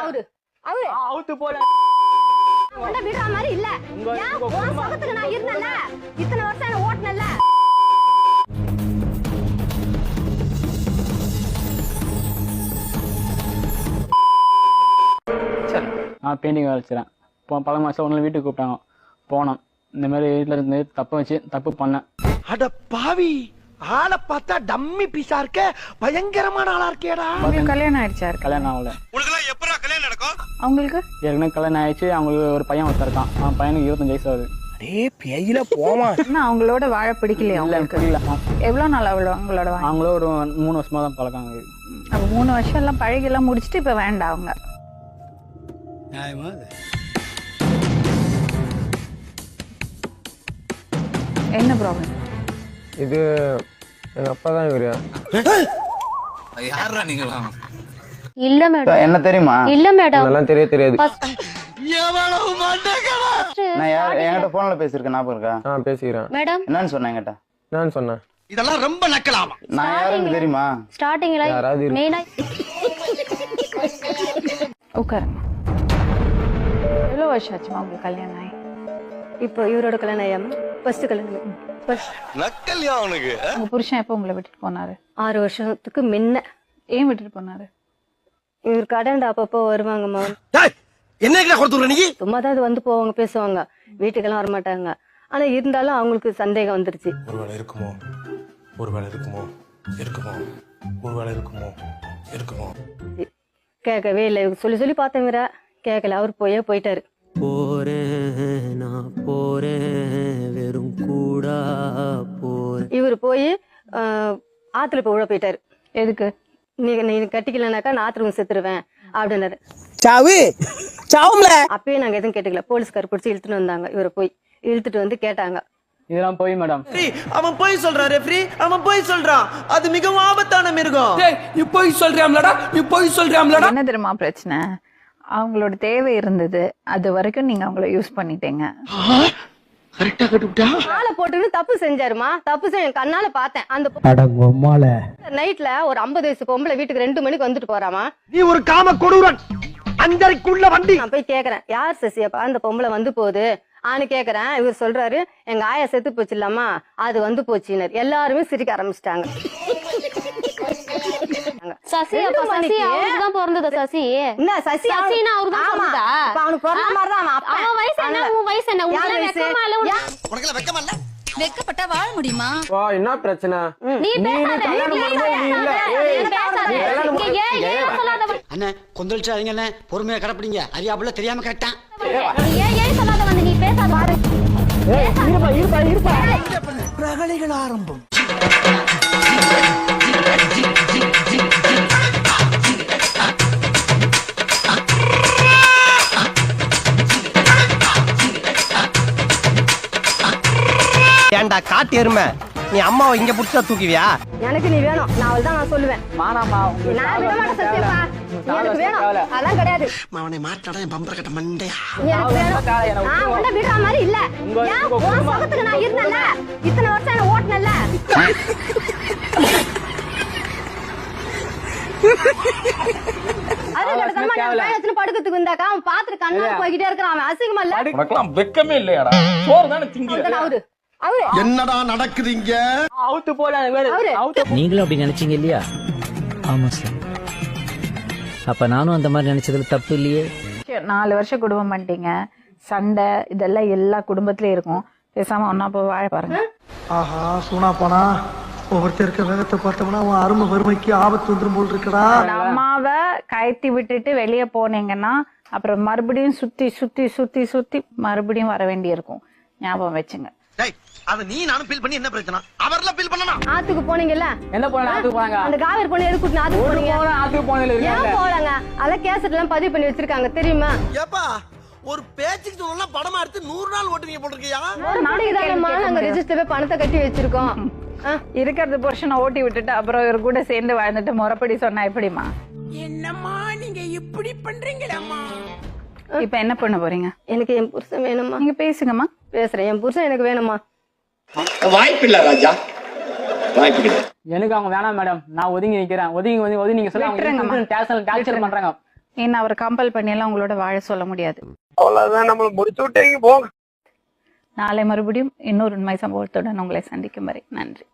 அவரு அவரு அவுத்து போல உன்னை விடுற மாதிரி இல்ல. உன். சுகத்துக்கு நான் இருந்தேன்ல. இத்தனை வருஷம் என்ன ஓட்டுனல்ல நான் பெயிண்டிங் வேலை செய்கிறேன் இப்போ பல மாதம் ஒன்று வீட்டுக்கு கூப்பிட்டாங்க. போனோம். இந்த மாதிரி வீட்டில் இருந்து தப்பு வச்சு தப்பு பண்ணேன். அட பாவி! ஆளை பார்த்தா டம்மி பீஸா இருக்க பயங்கரமான ஆளா இருக்கேடா. உங்களுக்கு கல்யாணம் ஆயிடுச்சா? இருக்கு கல்யாணம் ஆகல அவங்களுக்கு? ஏற்கனவே கல்யாணம் ஆயிடுச்சு அவங்களுக்கு ஒரு பையன் ஒருத்தர் இருக்கான். அவன் பையனுக்கு இருபத்தஞ்சு வயசு ஆகுது. அடே பெயில போமா. என்ன அவங்களோட வாழ பிடிக்கலையா இல்லை உங்களுக்கு? புரியல எவ்வளவு நாள் அவ்வளோ அவங்களோட அவங்களும் ஒரு மூணு வருஷமா தான் பழக்கம் அப்ப மூணு வருஷம் எல்லாம் பழகி எல்லாம் முடிச்சுட்டு இப்ப வேண்டாம் அவங்க. என்ன ப்ராப்ளம் இது எங்க அப்பா தான் இவரு. இல்ல மேடம். என்ன தெரியுமா? இல்ல மேடம். அதெல்லாம் தெரிய தெரியாது. எவ்வளவு மண்டகடா நான் யார் என்கிட்ட போன்ல பேசியிருக்கேன் ஞாபகம் இருக்கா? நான் பேசிக்கிறேன். மேடம். என்னன்னு சொன்னேன் என்கிட்ட. நான் சொன்னேன். இதெல்லாம் ரொம்ப நக்கலாமா? நான் யாருன்னு தெரியுமா? ஸ்டார்டிங்ல யாராவது. மெயினா உட்காருங்க எவ்வளவு வருஷம் ஆச்சுமா உங்களுக்கு கல்யாணம் ஆகி? இப்போ இவரோட கல்யாணம் ஆயாம? ஃபர்ஸ்ட் கல்யாணம். நக்கல்யா அவனுக்கு உங்க புருஷன் எப்போ உங்களை விட்டுட்டு போனாரு? ஆறு வருஷத்துக்கு முன்ன. ஏன் விட்டுட்டு போனாரு? இவர் கடன் அப்பப்போ வருவாங்கம்மா என்ன கொடுத்துற நீ? சும்மா தான் வந்து போவாங்க பேசுவாங்க. வீட்டுக்கெல்லாம் வரமாட்டாங்க. ஆனா இருந்தாலும் அவங்களுக்கு சந்தேகம் வந்துருச்சு. ஒருவேளை இருக்குமோ? ஒருவேளை இருக்குமோ? இருக்குமோ? ஒருவேளை இருக்குமோ? இருக்குமோ? கேட்கவே இல்லை. சொல்லி சொல்லி பார்த்தவங்க கேட்கல. அவர் போயே போயிட்டாரு. போறேன். போறேன் வெறும் கூடா போறேன் இவர் போய் ஆத்துல போய் உழ போயிட்டாரு. எதுக்கு? நீ நீ கட்டிக்கலனாக்கா நான் ஆத்துல செத்துருவேன் அப்படின்னாரு. சாவு சாவும்ல. அப்பயே நாங்க எதுவும் கேட்டுக்கல. போலீஸ்கார் பிடிச்சி இழுத்துட்டு வந்தாங்க இவரை போய். இழுத்துட்டு வந்து கேட்டாங்க. இதெல்லாம் போய் மேடம். அவன் போய் சொல்றான் ரெஃப்ரி அவன் போய் சொல்றான். அது மிகவும் ஆபத்தான மிருகம். நீ போய் சொல்றியாம்லடா? நீ போய் சொல்றியாம்லடா? என்ன தெரியுமா பிரச்சனை? அவங்களோட தேவை இருந்தது. அது வரைக்கும் நீங்க அவங்கள யூஸ் பண்ணிட்டீங்க. ஆளை போட்டுன்னு தப்பு செஞ்சாருமா? தப்பு செஞ்ச கண்ணால பார்த்தேன். அந்த நைட்ல ஒரு ஐம்பது வயசு பொம்பளை வீட்டுக்கு ரெண்டு மணிக்கு வந்துட்டு போறாமா? நீ ஒரு காம கொடூரன். அஞ்சரைக்குள்ள வண்டி. நான் போய் கேக்குறேன். யார் சசியப்பா? அந்த பொம்பளை வந்து போகுது. ஆனு கேக்குறேன். இவர் சொல்றாரு எங்க ஆயா செத்து போச்சு இல்லாமா அது வந்து போச்சுனர் எல்லாருமே சிரிக்க ஆரம்பிச்சிட்டாங்க. சசி அப்ப சசி அவருக்கு தான் பிறந்தது சசி. என்ன சசி சசினா அவருக்கு தான். பிறந்ததா? இப்ப அவனுக்கு பிறந்த மாதிரி தான் அவன். அவன் வயசு என்ன? உன் வயசு என்ன? உங்களுக்கு? வெக்கமா இல்ல உனக்கு? வெக்கமா இல்ல? வெக்கப்பட்டா வாழ முடியுமா? வா என்ன பிரச்சனை? நீ பேசாத நீ இல்ல. பேசாத. நீ பேசாத. அண்ணே கொந்தளிச்சாதீங்க அண்ணே. பொறுமையா கடப்பிடிங்க. அறியாப்புல தெரியாம கேட்டேன் ஏன் ஏன் சொல்லாத வந்து நீ பேசாத. பாரு ரகளைகள் ஆரம்பம். காட்டு எருமை. நீ அம்மாவை இங்க புடிச்சா தூக்குவியா? எனக்கு நீ வேணும். நான் அவள் தான் நான் சொல்லுவேன். மானாமா நான் விட மாட்டேன் எனக்கு வேணும். அதெல்லாம் கிடையாது. அவனை மாட்டாடா என் பம்பர கட்ட மண்டையா? எனக்கு வேணும். நான் உன்னை விடுற மாதிரி இல்ல. ஏன் உன். சுகத்துக்கு நான் இருந்தேன்ல? இத்தனை வருஷம் என்ன ஓட்டுனல்ல படுக்கிறதுக்கு வந்தாக்கா அவன் பாத்துட்டு கண்ணா போய்கிட்டே இருக்கிறான். அவன் அசிங்கமா இல்ல? வெக்கமே இல்லையாடா? சோறு தானே அவரு. என்னடா நடக்குது இங்க அவுத்து போல நீங்களும் அப்படி நினைச்சீங்க இல்லையா? ஆமா சார் அப்ப நானும் அந்த மாதிரி நினைச்சதுல தப்பு இல்லையே? நாலு வருஷம் குடும்பம் பண்ணிட்டீங்க. சண்டை இதெல்லாம் எல்லா குடும்பத்திலயும் இருக்கும். பேசாம ஒன்னா போய் வாழ பாருங்க. ஆஹா சூனா போனா. ஒவ்வொருத்தர் இருக்க வேகத்தை பார்த்தோம்னா அவன் அருமை வறுமைக்கு ஆபத்து வந்துரும் போல் இருக்கடா. அம்மாவை கயத்தி விட்டுட்டு வெளியே போனீங்கன்னா அப்புறம் மறுபடியும் சுத்தி சுத்தி சுத்தி சுத்தி மறுபடியும் வர வேண்டி இருக்கும் ஞாபகம் வச்சுங்க. டேய் அத நீ நானும் ஃபீல் பண்ணி என்ன பிரச்சனை? அவர்லாம் ஃபீல் பண்ணனா ஆத்துக்கு போனீங்கல்ல? என்ன ஆத்துக்கு அந்த காவேரி பொண்ணு எதுக்கு கூட்டினு ஆத்துக்கு போனீங்க? போன ஆத்துக்கு போனதுல ஏன் போலங்க அதெல்லாம் கேசட் எல்லாம் பதிவு பண்ணி வச்சிருக்காங்க தெரியுமா? ஏப்பா ஒரு பேச்சுக்கு சொன்னா படமா எடுத்து நூறு நாள் ஓட்டுவீங்க போட்டிருக்கியா? ஒரு நாளைக்குதானம்மா நாங்க ரெஜிஸ்டர்ல பணத்தை கட்டி வச்சிருக்கோம். இருக்கிறது புருஷனை ஓட்டி விட்டுட்டு அப்புறம் இவர் கூட சேர்ந்து வாழ்ந்துட்டு முறைப்படி சொன்னா எப்படிமா என்னம்மா நீங்க இப்படி பண்றீங்களம்மா? இப்ப என்ன பண்ண போறீங்க? எனக்கு என் புருஷன் வேணுமா நீங்க பேசுங்கம்மா. பேசுறேன். என் புருஷன் எனக்கு வேணுமா? வாய்ப்பில்லை ராஜா. வாய்ப்பில்லை எனக்கு அவங்க வேணாம் மேடம். நான் ஒதுங்கி நிக்கிறேன். ஒதுங்கி ஒதுங்கி ஒதுங்கி நீங்க சொல்ல. அவங்க டார்ச்சர் பண்றாங்க. ஏன்னா அவர் கம்பல் பண்ணியெல்லாம் உங்களோட வாழ சொல்ல முடியாது. அவ்வளவுதான். நம்மள முடிச்சு விட்டீங்க போங்க. நாளை மறுபடியும் இன்னொரு உண்மை சம்பவத்துடன் உங்களை சந்திக்கும் வரை நன்றி.